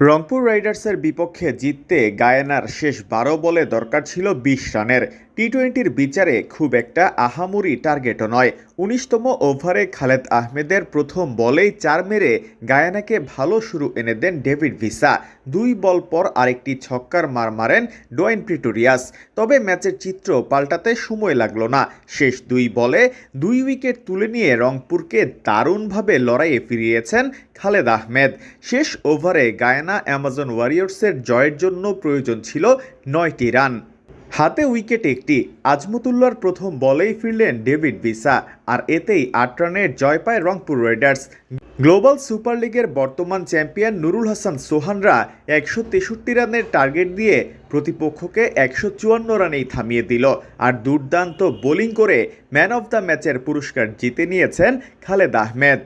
রংপুর রাইডার্সের বিপক্ষে জিততে গায়ানার শেষ বারো বলে দরকার ছিল বিশ রানের। টি টোয়েন্টির বিচারে খুব একটা আহামরি টার্গেটও নয়। উনিশতম ওভারে খালেদ আহমেদের প্রথম বলেই চার মেরে গায়ানাকে ভালো শুরু এনে দেন ডেভিড ভিসা। দুই বল পর আরেকটি ছক্কার মার মারেন ডোয়েন প্রিটোরিয়াস। তবে ম্যাচের চিত্র পাল্টাতে সময় লাগল না। শেষ দুই বলে দুই উইকেট তুলে নিয়ে রংপুরকে দারুণভাবে লড়াইয়ে ফিরিয়েছেন খালেদ আহমেদ। শেষ ওভারে গায়ানা অ্যামাজন ওয়ারিয়র্সের জয়ের জন্য প্রয়োজন ছিল নয়টি রান। হাতে উইকেট একটি। আজমতুল্লার প্রথম বলেই ফিরলেন ডেভিড ভিসা, আর এতেই আট রানের জয় পায় রংপুর রাইডার্স। গ্লোবাল সুপার লিগের বর্তমান চ্যাম্পিয়ন নুরুল হাসান সোহানরা একশো তেষট্টি রানের টার্গেট দিয়ে প্রতিপক্ষকে একশো চুয়ান্ন রানেই থামিয়ে দিল, আর দুর্দান্ত বোলিং করে ম্যান অফ দ্য ম্যাচের পুরস্কার জিতে নিয়েছেন খালেদ আহমেদ।